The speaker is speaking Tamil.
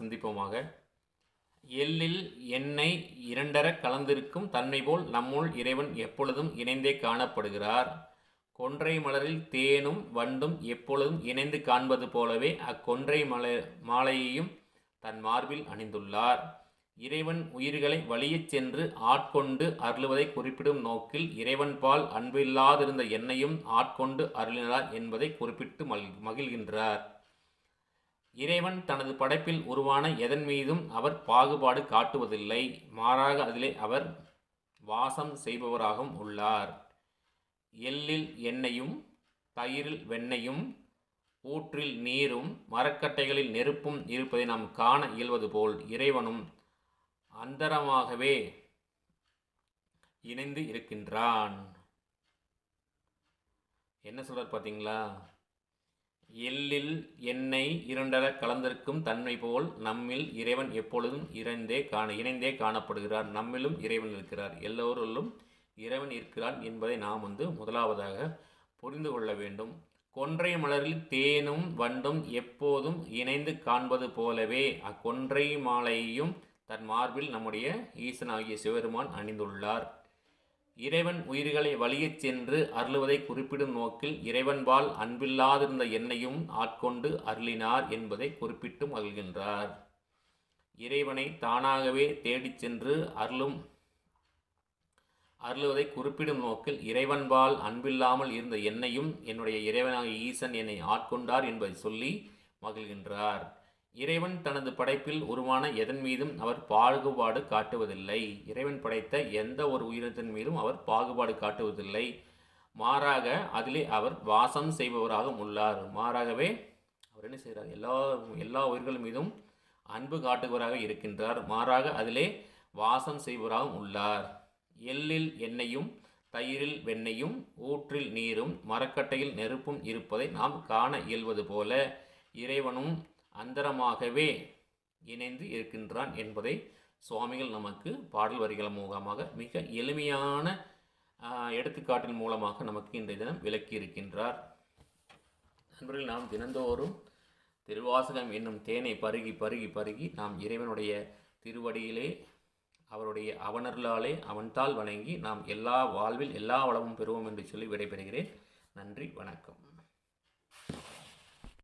சிந்திப்போமாக. எள்ளில் எண்ணெய் இரண்டர கலந்திருக்கும் தன்மை போல் நம்முள் இறைவன் எப்பொழுதும் இணைந்தே காணப்படுகிறார். கொன்றை மலரில் தேனும் வண்டும் எப்பொழுதும் இணைந்து காண்பது போலவே அக்கொன்றை மல மாலையையும் தன் மார்பில் அணிந்துள்ளார். இறைவன் உயிர்களை வழியச் சென்று ஆட்கொண்டு அருளுவதை குறிப்பிடும் நோக்கில் இறைவன் பால் அன்பில்லாதிருந்த என்னையும் ஆட்கொண்டு அருளினார் என்பதை குறிப்பிட்டு மகிழ்கின்றார். இறைவன் தனது படைப்பில் உருவான எதன் மீதும் அவர் பாகுபாடு காட்டுவதில்லை. மாறாக அதிலே அவர் வாசம் செய்பவராகவும் உள்ளார். எள்ளில் எண்ணெயும் தயிரில் வெண்ணையும் ஊற்றில் நீரும் மரக்கட்டைகளில் நெருப்பும் இருப்பதை நாம் காண இயல்வது போல் இறைவனும் அந்தரமாகவே இணைந்து இருக்கின்றான். என்ன சொல்கிறார் பார்த்தீங்களா? எள்ளில் எண்ணெய் இரண்டர கலந்திருக்கும் தன்மை போல் நம்மில் இறைவன் எப்பொழுதும் இணைந்தே காண இணைந்தே காணப்படுகிறார். நம்மிலும் இறைவன் இருக்கிறார். எல்லோரிலும் இறைவன் இருக்கிறான் என்பதை நாம் வந்து முதலாவதாக புரிந்து கொள்ள வேண்டும். கொன்றை மலரில் தேனும் வண்டும் எப்போதும் இணைந்து காண்பது போலவே அக்கொன்றை மாலையையும் தன் மார்பில் நம்முடைய ஈசனாகிய சிவபெருமான் அணிந்துள்ளார். இறைவன் உயிர்களை வலியச் சென்று அருளுவதை குறிப்பிடும் நோக்கில் இறைவன்பால் அன்பில்லாதிருந்த என்னையும் ஆட்கொண்டு அருளினார் என்பதை குறிப்பிட்டு மகிழ்கின்றார். இறைவனை தானாகவே தேடிச் சென்று அருளும் அருளுவதை குறிப்பிடும் நோக்கில் இறைவன்பால் அன்பில்லாமல் இருந்த என்னையும் என்னுடைய இறைவனாகிய ஈசன் என்னை ஆட்கொண்டார் என்பதை சொல்லி மகிழ்கின்றார். இறைவன் தனது படைப்பில் உருவான எதன் மீதும் அவர் பாகுபாடு காட்டுவதில்லை. இறைவன் படைத்த எந்த ஒரு உயிரினத்தின் மீதும் அவர் பாகுபாடு காட்டுவதில்லை. மாறாக அதிலே அவர் வாசம் செய்பவராக உள்ளார். மாறாகவே அவர் என்ன செய்கிறார்? எல்லா எல்லா உயிர்கள் மீதும் அன்பு காட்டுபவராக இருக்கின்றார். மாறாக அதிலே வாசம் செய்பவராகவும் உள்ளார். எள்ளில் எண்ணெயும் தயிரில் வெண்ணெயும் ஊற்றில் நீரும் மரக்கட்டையில் நெருப்பும் இருப்பதை நாம் காண இயல்வது போல இறைவனும் அந்தரமாகவே இணைந்து இருக்கின்றான் என்பதை சுவாமிகள் நமக்கு பாடல் வரிகள் மூலமாக மிக எளிமையான எடுத்துக்காட்டின் மூலமாக நமக்கு இன்றைய தினம் விளக்கி இருக்கின்றார். நண்பர்கள் நாம் தினந்தோறும் திருவாசகம் என்னும் தேனை பருகி பருகி பருகி நாம் இறைவனுடைய திருவடியிலே அவருடைய அவனர்களாலே அவன்தால் வணங்கி நாம் எல்லா வாழ்வில் எல்லா வளமும் பெறுவோம் என்று சொல்லி விடைபெறுகிறேன். நன்றி வணக்கம்.